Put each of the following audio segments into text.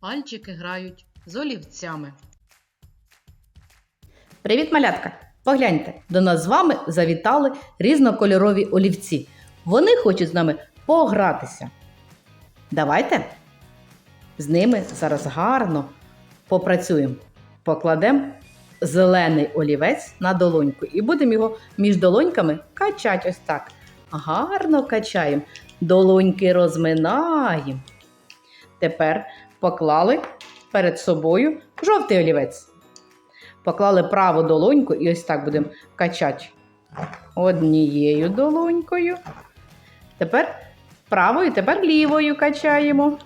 Пальчики грають з олівцями. Привіт, малятка! Погляньте, до нас з вами завітали різнокольорові олівці. Вони хочуть з нами погратися. Давайте з ними зараз гарно попрацюємо. Покладемо зелений олівець на долоньку і будемо його між долоньками качати ось так. Гарно качаємо. Долоньки розминаємо. Тепер поклали перед собою жовтий олівець. Поклали праву долоньку і ось так будемо качати однією долонькою. Тепер правою, тепер лівою качаємо.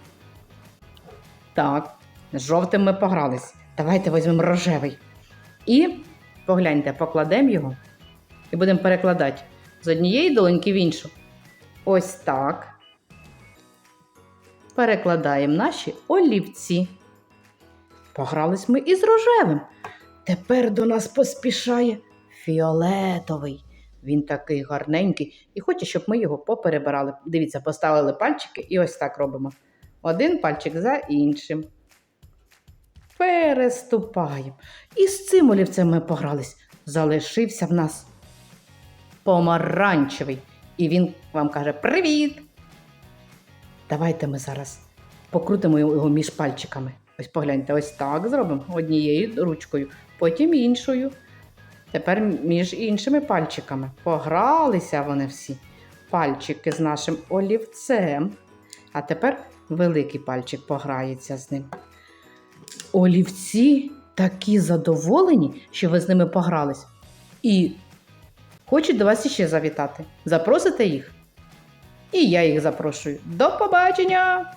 Так, з жовтим ми погрались. Давайте візьмемо рожевий. І погляньте, покладемо його і будемо перекладати з однієї долоньки в іншу. Ось так. Перекладаємо наші олівці. Погрались ми із рожевим. Тепер до нас поспішає фіолетовий. Він такий гарненький і хоче, щоб ми його поперебирали. Дивіться, поставили пальчики і ось так робимо. Один пальчик за іншим. Переступаємо. І з цим олівцем ми погрались. Залишився в нас помаранчевий. І він вам каже: Привіт! Давайте ми зараз покрутимо його між пальчиками. Ось погляньте, ось так зробимо однією ручкою, потім іншою. Тепер між іншими пальчиками. Погралися вони всі. Пальчики з нашим олівцем. А тепер великий пальчик пограється з ним. Олівці такі задоволені, що ви з ними погрались. І хочуть до вас іще завітати. Запросите їх? І я їх запрошую. До побачення!